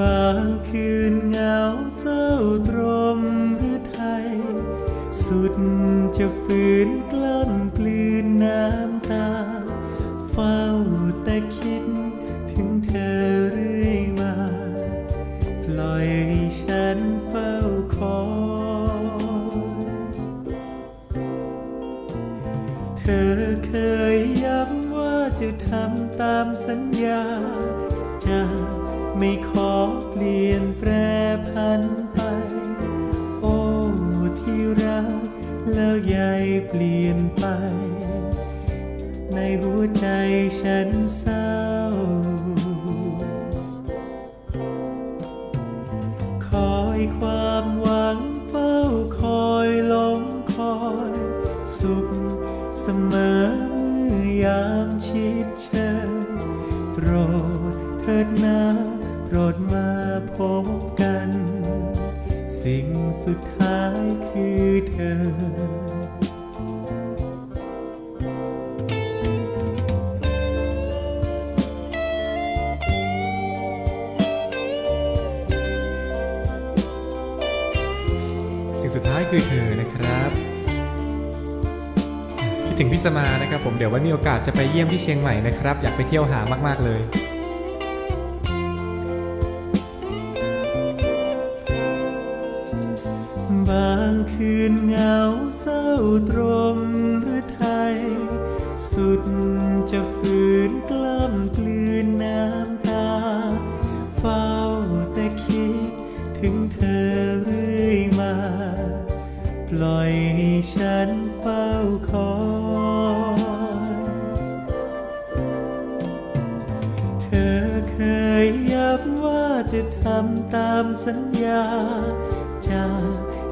บางคืนเหงาเศร้าตรมหรือไทย สุดจะฝืนกลั้นกลืนน้ำตา เฝ้าแต่คิดถึงเธอเรื่อยมา ปล่อยฉันเฝ้าคอยเธอเคยย้ำว่าจะทำตามสัญญาจะ ไม่ขอเปลี่ยนแปรพันไป โอ้ที่รักแล้วยายเปลี่ยนไป ในหัวใจฉันเศร้า คอยความหวังเฝ้าคอยหลงคอย สุขเสมอเมื่อยามชิดเชยโปรดเถิดนา ดมาพบกัน สิ่งสุดท้ายคือเธอ สิ่งสุดท้ายคือเธอนะครับ คิดถึงพี่สมานะครับผมเดี๋ยวไว้มีโอกาสจะไปเยี่ยมที่เชียงใหม่นะครับ อยากไปเที่ยวหามาก ๆ เลยางคืนเหงาเศร้าตรมหรือไทย สุดจะฝืนกล้ำกลืนน้ำตา เฝ้าแต่คิดถึงเธอเรื่อยมา ปล่อยให้ฉันเฝ้าคอยเธอเคยย้ำว่าจะทำตามสัญญาจะ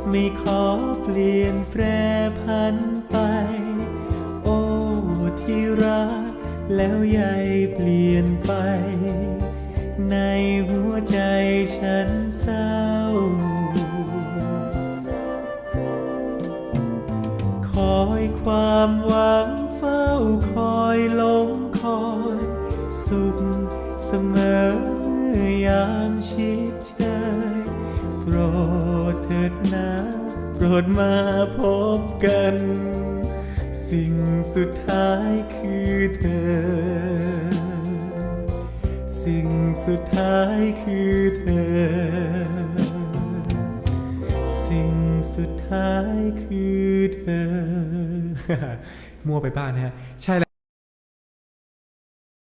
ไม่ขอเปลี่ยนแปรพันไป โอ้ที่รัก แล้วยายเปลี่ยนไป ในหัวใจฉันเศร้า คอยความหวังเฝ้าคอยลงคอย สุขเสมอเมื่อยามชิด รดมาพบกัน สิ่งสุดท้ายคือเธอ สิ่งสุดท้ายคือเธอ สิ่งสุดท้ายคือเธอ มั่วไปบ้านนะฮะ ใช่แล้ว